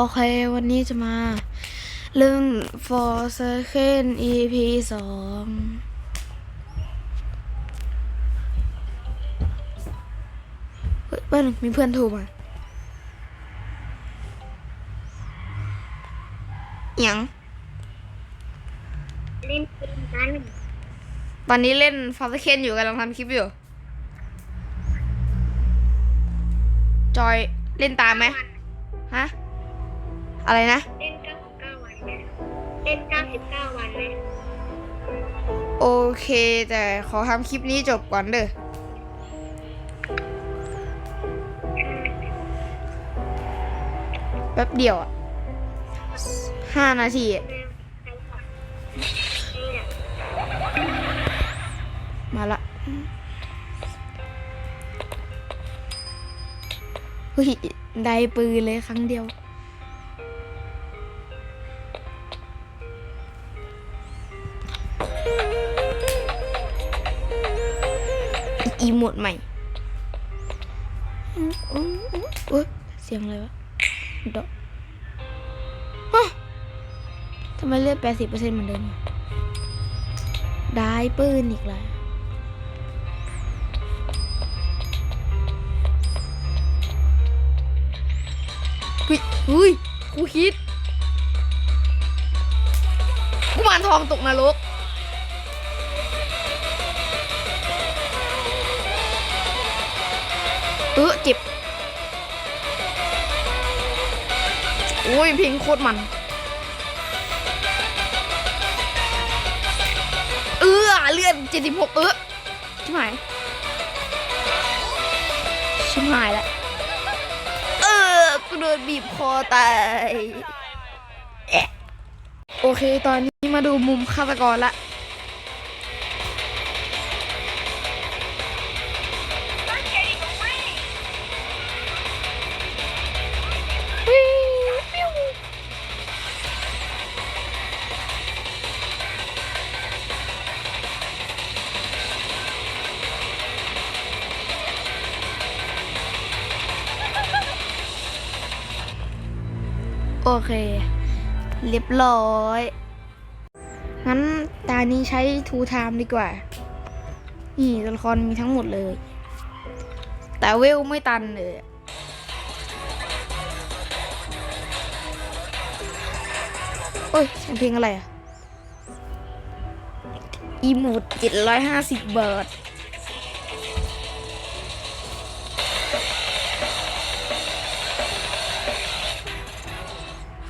โอเค วันนี้จะมาเรื่อง For Second EP สองเฮ้ยเพื่อนมีเพื่อนโทรมายังเล่นเกมกันตอนนี้เล่น For Second อยู่กำลังทำคลิปอยู่ จอยเล่นตามไหมฮะ อะไรนะ เล่น99วันไหมเล่น99วันไหมโอเค แต่ขอทำคลิปนี้จบก่อนเด้อแป๊บเดียวอะห้านาทีอะมาละเฮ้ยได้ปืนเลยครั้งเดียว อีโมดใหม่อืมอืมอืมเอ้ยเสียงอะไรวะดอกฮะทำไมเลือดแปดสิบเปอร์เซ็นต์เหมือนเดิมอะได้ปืนอีกแล้วเฮ้ยเฮ้ยกูคิดกูมารทองตกนรก อุ้ยเพลงโคตรมัน เออเลื่อนเจ็ดสิบหกเออชิบหาย ชิบหายแล้ว เออกูโดนบีบคอตาย โอเค ตอนนี้มาดูมุมฆาตกรละ โอเค เรียบร้อย งั้นตานี้ใช้ทูไทม์ดีกว่า นี่ตัวละครมีทั้งหมดเลย แต่เวลไม่ตันเลยโอ้ยเสียงเพลงอะไรอะอีโมดเจ็ดร้อยห้าสิบบาท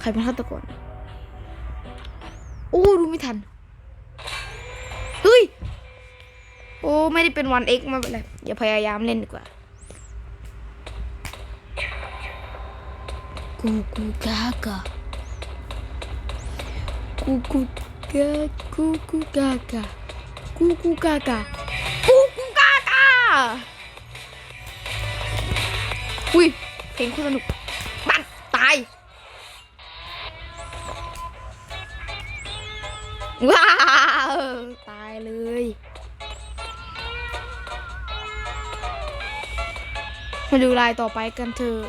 รเป็นฆาตกรโอ้ดูไม่ทัน เฮ้ย โอ้ไม่ได้เป็นวันเอ็กม่เป็นไรอย่าพยายามเล่นดีกว่า กูกูกากากูกูกากูกูกากากูกูกากากูกูกากาอุ้ยเพลงคตรสนุกปันตาย ว้าวตายเลยมาดูลายต่อไปกันเถอะ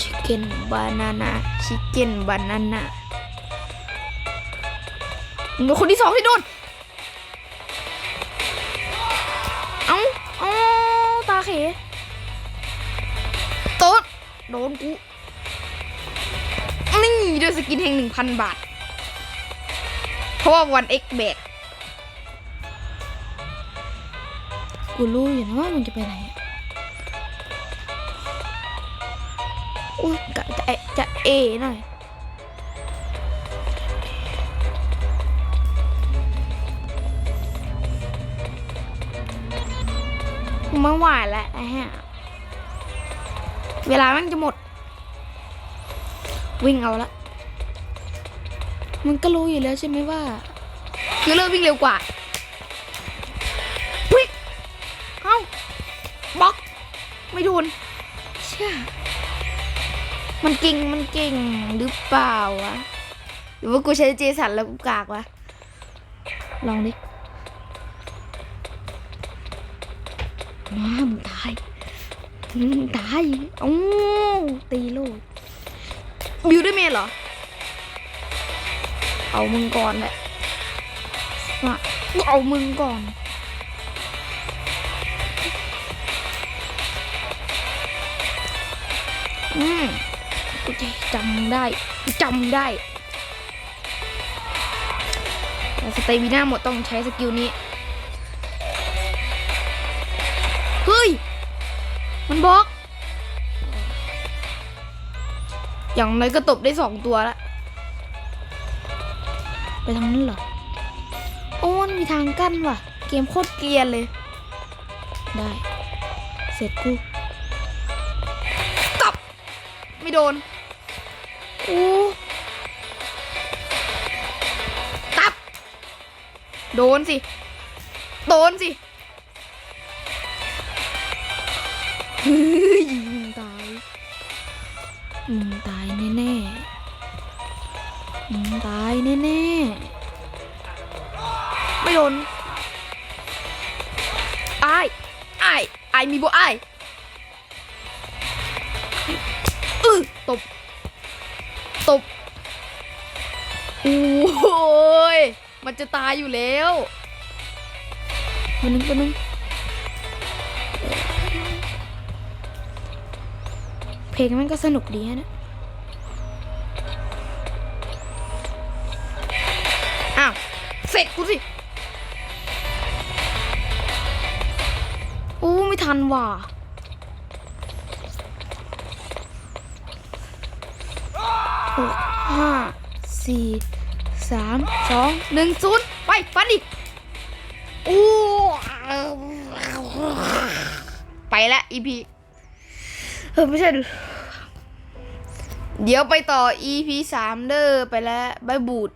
ชิคเก้นบานาน่าชิคเก้นบานาน่าเป็นคนที่สองที่โดนเอ้าเอ้าตาเขโต๊ดโดนกูนี่ด้วยสกินแห่งหนึ่งพันบาท ราะว่าวันเอ็กแบกกูรู้อยู่นะว่ามันจะไปไหนอุ้ยกะจะเอจะเอหน่อยไม่ไหวแล้วไอ้ฮะ เวลามันจะหมด วิ่งเอาละ มันก็รู้อยู่แล้วใช่ไหมว่าคือเริ่มวิ่งเร็วกว่าวิ่งเอ้าบล็อก ไม่โดนเชื่อมันเก่งมันเก่งหรือเปล่าวะหรือว่ากูใช้เจสันแล้วกูกากวะลองดิมามึงตายมึงตายโอ้ตีลูกบิวได้เมนเหรอ เอามึงก่อนแหละมาเอามึงก่อนอืมกูจะจำได้กูจำได้แต่สเตมิน่าหมดต้องใช้สกิลนี้ เฮ้ย มันบล็อก อย่างไรก็ตบได้สองตัวละ ไปทางนั้นเหรอ โอ้มันมีทางกั้นว่ะ เกมโคตรเกรียนเลย ได้ เสร็จกูกลับไม่โดนอู้กลับ โดนสิ โดนสิเฮ้ยมึงตายมึงตายแน่ๆมึงตาย แน่ๆ ไม่โดนไอายอายอายมีบ่อายอือตบ ตบ โอ้ย มันจะตายอยู่แล้วมันนึงมันนึงเพลงมันก็สนุกดีนะ กูสิโอ้ไม่ทันว่ะหกห้าสี่สามสองหนึ่งศูนย์ไปฟันดิโอ้ไปละอีพีเออไม่ใช่ดูเดี๋ยวไปต่อ EP สามเด้อไปแล้วบายบูด